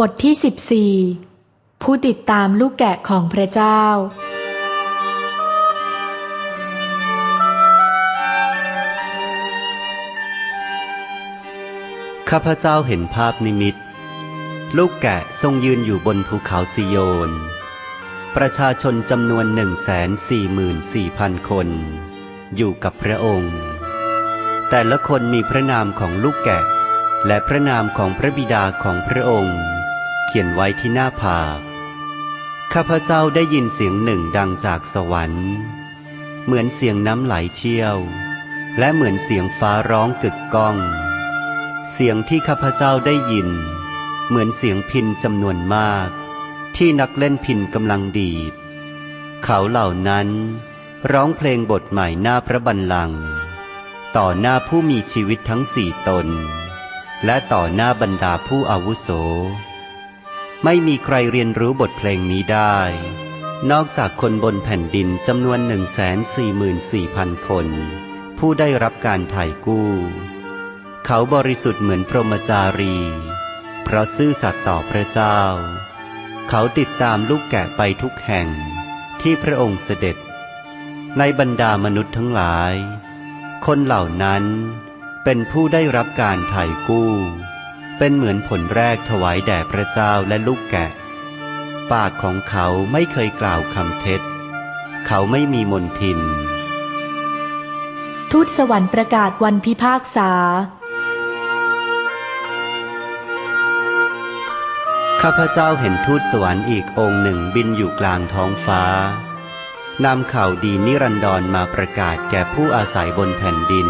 บทที่สิบสี่ผู้ติดตามลูกแกะของพระเจ้า ข้าพเจ้าเห็นภาพนิมิต ลูกแกะทรงยืนอยู่บนภูเขาซิโยน ประชาชนจำนวนหนึ่งแสนสี่หมื่นสี่พันคน อยู่กับพระองค์ แต่ละคนมีพระนามของลูกแกะ และพระนามของพระบิดาของพระองค์ เขียนไว้ที่หน้าผากข้าพเจ้าได้ยินเสียงหนึ่งดังจากสวรรค์ เหมือนเสียงน้ำไหลเชี่ยว และเหมือนเสียงฟ้าร้องกึกก้อง เสียงที่ข้าพเจ้าได้ยิน เหมือนเสียงพินจำนวนมาก ที่นักเล่นพินกำลังดีด เขาเหล่านั้น ร้องเพลงบทใหม่หน้าพระบัลลังก์ต่อหน้าผู้มีชีวิตทั้งสี่ตน และต่อหน้าบรรดาผู้อาวุโส ไม่มีใครเรียนรู้บทเพลงนี้ได้ นอกจากคนบนแผ่นดินจำนวนหนึ่งแสนสี่หมื่นสี่พันคน ผู้ได้รับการถ่ายกู้ เขาบริสุทธิ์เหมือนพรหมจารี เพราะซื่อสัตย์ต่อพระเจ้า เขาติดตามลูกแกะไปทุกแห่งที่พระองค์เสด็จ ในบรรดามนุษย์ทั้งหลาย คนเหล่านั้นเป็นผู้ได้รับการถ่ายกู้ เป็นเหมือนผลแรกถวายแด่พระเจ้าและลูกแกะ ปากของเขาไม่เคยกล่าวคำเท็จ เขาไม่มีมนทิน ทูตสวรรค์ประกาศวันพิพากษา ข้าพเจ้าเห็นทูตสวรรค์อีกองค์หนึ่งบินอยู่กลางท้องฟ้านำข่าวดีนิรันดรมาประกาศแก่ผู้อาศัยบนแผ่นดิน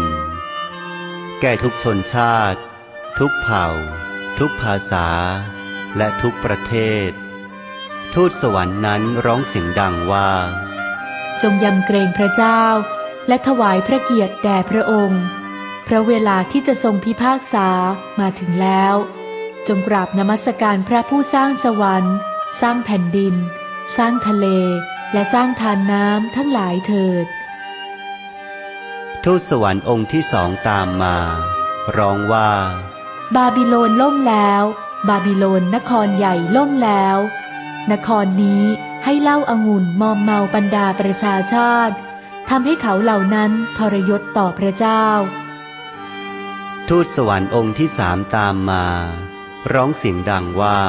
แก่ทุกชนชาติ ทุกเผ่า ทุกภาษา และทุกประเทศ ทูตสวรรค์นั้นร้องเสียงดังว่า จงยำเกรงพระเจ้า และถวายพระเกียรติแด่พระองค์ พระเวลาที่จะทรงพิพากษามาถึงแล้ว จงกราบนมัสการพระผู้สร้างสวรรค์ สร้างแผ่นดิน สร้างทะเล และสร้างทานน้ำทั้งหลายเถิดทูตสวรรค์องค์ที่สองตามมา ร้องว่า บาบิโลนล่มแล้ว บาบิโลนนครใหญ่ล่มแล้ว นครนี้ให้เหล้าอางุ่นมอมเมาบรรดาประชาชาติทำให้เขาเหล่านั้นทรยศต่อพระเจ้า ทูตสวรรค์องค์ที่สามตามมา ร้องเสียงดังว่า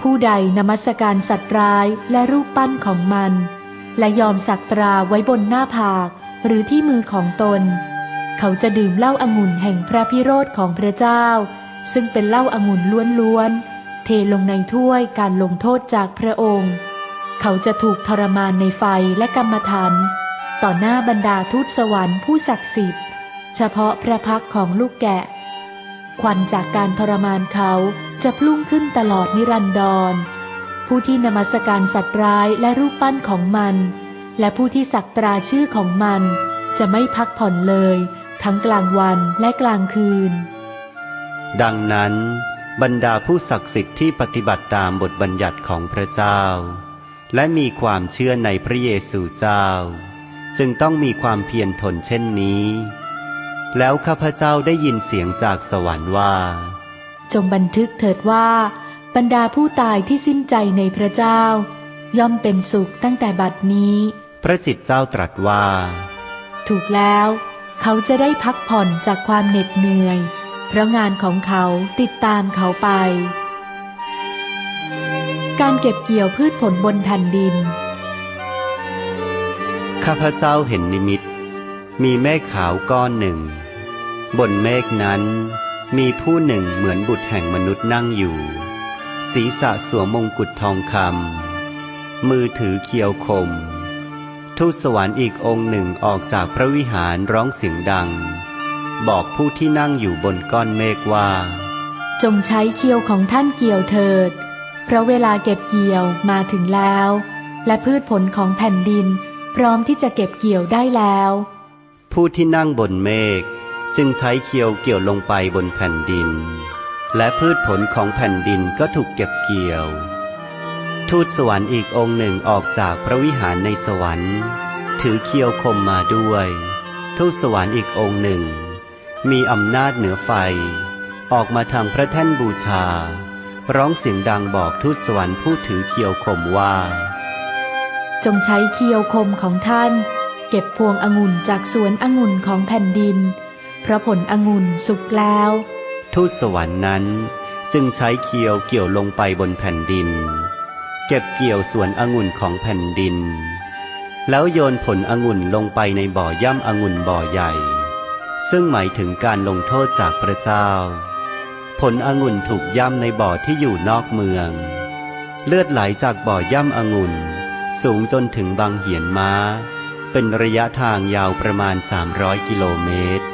ผู้ใดนมัสการสัตว์ร้ายและรูปปั้นของมัน และยอมสักตราไว้บนหน้าผากหรือที่มือของตน เขาจะดื่มเหล้าอางุ่นแห่งพระพิโรธของพระเจ้า ซึ่งเป็นเหล้าอางุ่นล้วนๆ เทลงในถ้วยการลงโทษจากพระองค์ เขาจะถูกทรมานในไฟและกรรมฐานต่อหน้าบรรดาทูตสวรรค์ผู้ศักดิ์สิทธิ์ เฉพาะพระพักของลูกแกะ ควันจากการทรมานเขาจะพุ่งขึ้นตลอดนิรันดร ผู้ที่นมัสการสัตว์ร้ายและรูปปั้นของมัน และผู้ที่สักตราชื่อของมันจะไม่พักผ่อนเลย ทั้งกลางวันและกลางคืน ดังนั้น บรรดาผู้ศักดิ์สิทธิ์ที่ปฏิบัติตามบทบัญญัติของพระเจ้า และมีความเชื่อในพระเยซูเจ้า จึงต้องมีความเพียรทนเช่นนี้ แล้วข้าพเจ้าได้ยินเสียงจากสวรรค์ว่า จงบันทึกเถิดว่า บรรดาผู้ตายที่สิ้นใจในพระเจ้า ย่อมเป็นสุขตั้งแต่บัดนี้ พระจิตเจ้าตรัสว่า ถูกแล้ว เขาจะได้พักผ่อนจากความเหน็ดเหนื่อย เพราะงานของเขาติดตามเขาไป การเก็บเกี่ยวพืชผลบนแผ่นดิน ข้าพเจ้าเห็นนิมิต มีเมฆขาวก้อนหนึ่ง บนเมฆนั้นมีผู้หนึ่งเหมือนบุตรแห่งมนุษย์นั่งอยู่ ศีรษะสวมมงกุฎทองคำมือถือเคียวคม ทูตสวรรค์อีกองค์หนึ่งออกจากพระวิหารร้องเสียงดัง บอกผู้ที่นั่งอยู่บนก้อนเมฆว่า จงใช้เคียวของท่านเกี่ยวเถิด เพราะเวลาเก็บเกี่ยวมาถึงแล้ว และพืชผลของแผ่นดิน พร้อมที่จะเก็บเกี่ยวได้แล้ว ผู้ที่นั่งบนเมฆจึงใช้เคียวเกี่ยวลงไปบนแผ่นดิน และพืชผลของแผ่นดินก็ถูกเก็บเกี่ยว ทูตสวรรค์อีกองค์หนึ่งออกจากพระวิหารในสวรรค์ ถือเคียวคมมาด้วย ทูตสวรรค์อีกองค์หนึ่ง มีอำนาจเหนือไฟ ออกมาทางพระแท่นบูชา ร้องเสียงดังบอกทูตสวรรค์ผู้ถือเคียวคมว่า จงใช้เคียวคมของท่าน เก็บพวงองุ่นจากสวนองุ่นของแผ่นดิน เพราะผลองุ่นสุกแล้ว ทูตสวรรค์นั้นจึงใช้เคียวเกี่ยวลงไปบนแผ่นดิน เก็บเกี่ยวส่วนองุ่นของแผ่นดิน แล้วโยนผลองุ่นลงไปในบ่อย่ำองุ่นบ่อใหญ่ ซึ่งหมายถึงการลงโทษจากพระเจ้า ผลองุ่นถูกย่ำในบ่อที่อยู่นอกเมือง เลือดไหลจากบ่อย่ำองุ่น สูงจนถึงบางเหียนม้า เป็นระยะทางยาวประมาณ 300 กิโลเมตร